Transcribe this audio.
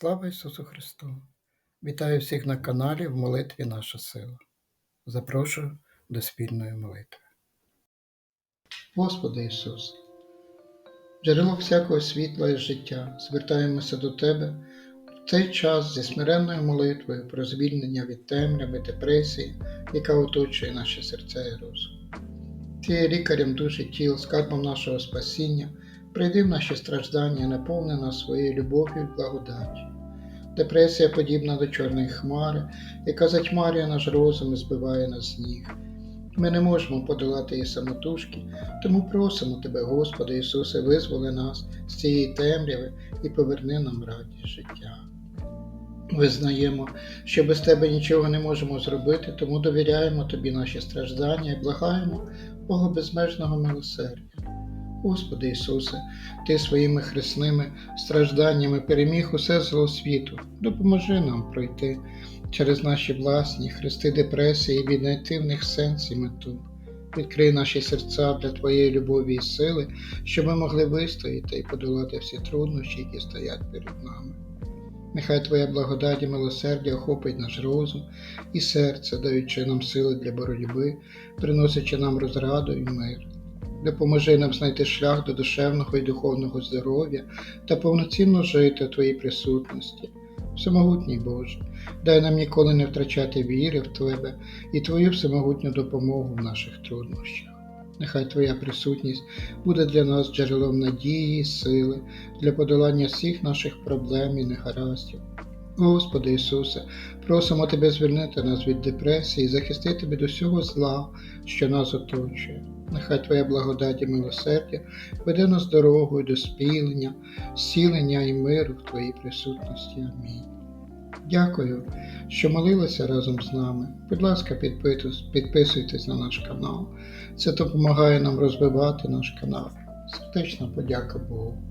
Слава Ісусу Христу! Вітаю всіх на каналі в молитві Наша сила. Запрошую до спільної молитви. Господи Ісус, джерело всякого світла і життя, звертаємося до Тебе в цей час зі смиренною молитвою про звільнення від темряви, депресії, яка оточує наші серця і розум. Ти є лікарем душі тіл, скарбом нашого спасіння, прийди в наші страждання, наповни нас своєю любов'ю і благодаттю. Депресія подібна до чорної хмари, яка затьмарює наш розум і збиває нас з ніг. Ми не можемо подолати її самотужки, тому просимо Тебе, Господи Ісусе, визволи нас з цієї темряви і поверни нам радість життя. Визнаємо, що без Тебе нічого не можемо зробити, тому довіряємо Тобі наші страждання і благаємо Бога безмежного милосердя. Господи Ісусе, Ти своїми хресними стражданнями переміг усе зло світу. Допоможи нам пройти через наші власні хрести депресії і віднайти в них сенс і мету. Відкрий наші серця для Твоєї любові і сили, щоб ми могли вистояти і подолати всі труднощі, які стоять перед нами. Нехай Твоя благодать і милосердя охопить наш розум і серце, даючи нам сили для боротьби, приносячи нам розраду і мир. Допоможи нам знайти шлях до душевного і духовного здоров'я та повноцінно жити в Твоїй присутності. Всемогутній Боже, дай нам ніколи не втрачати віри в Тебе і Твою всемогутню допомогу в наших труднощах. Нехай Твоя присутність буде для нас джерелом надії сили для подолання всіх наших проблем і негараздів. Господи Ісусе, просимо Тебе звільнити нас від депресії і захистити від усього зла, що нас оточує. Нехай Твоя благодать і милосердя веде нас дорогою до спілення, зцілення і миру в Твоїй присутності. Амінь. Дякую, що молилися разом з нами. Будь ласка, підписуйтесь на наш канал. Це допомагає нам розвивати наш канал. Сердечна подяка Богу.